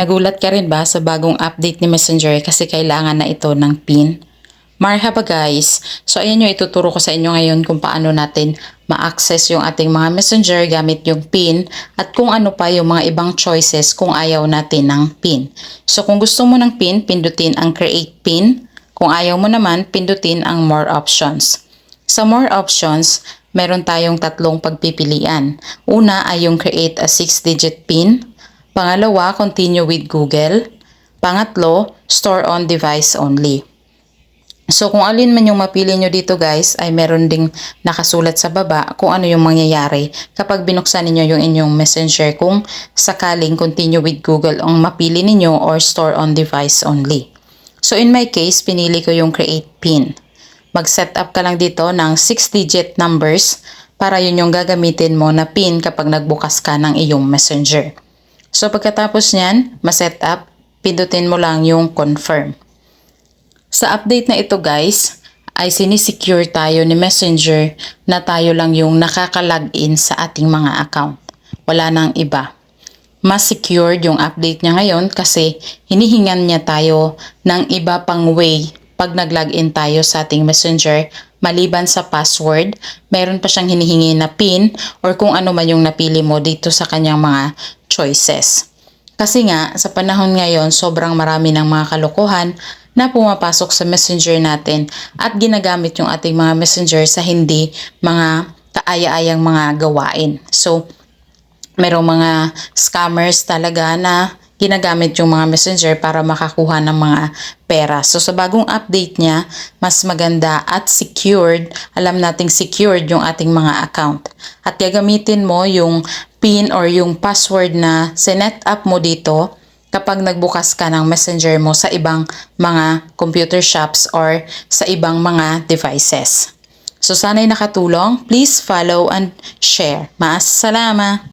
Nagulat ka rin ba sa bagong update ni Messenger kasi kailangan na ito ng PIN? Marhaba guys! So ayan yung ituturo ko sa inyo ngayon kung paano natin ma-access yung ating mga messenger gamit yung PIN at kung ano pa yung mga ibang choices kung ayaw natin ng PIN. So kung gusto mo ng PIN, pindutin ang create PIN. Kung ayaw mo naman, pindutin ang more options. Sa more options, meron tayong tatlong pagpipilian. Una ay yung create a 6-digit PIN. Pangalawa, continue with Google. Pangatlo, store on device only. So kung alin man yung mapili nyo dito guys ay meron ding nakasulat sa baba kung ano yung mangyayari kapag binuksan ninyo yung inyong messenger kung sakaling continue with Google ang mapili ninyo or store on device only. So in my case, pinili ko yung create pin. Mag-set up ka lang dito ng 6-digit numbers para yun yung gagamitin mo na pin kapag nagbukas ka ng iyong messenger. So pagkatapos niyan, ma-set up, pindutin mo lang yung confirm. Sa update na ito guys, ay sinisecure tayo ni Messenger na tayo lang yung nakaka-login sa ating mga account. Wala nang iba. Mas secured yung update niya ngayon kasi hinihingan niya tayo ng iba pang way pag nag-login tayo sa ating Messenger maliban sa password, meron pa siyang hinihingi na PIN or kung ano man yung napili mo dito sa kanyang mga choices. Kasi nga, sa panahon ngayon, sobrang marami ng mga kalokohan na pumapasok sa messenger natin at ginagamit yung ating mga messenger sa hindi mga kaaya-ayang mga gawain. So, merong mga scammers talaga na ginagamit yung mga messenger para makakuha ng mga pera. So sa bagong update niya, mas maganda at secured. Alam nating secured yung ating mga account. At gagamitin mo yung PIN or yung password na sinet up mo dito kapag nagbukas ka ng messenger mo sa ibang mga computer shops or sa ibang mga devices. So sana'y nakatulong. Please follow and share. Maas salama!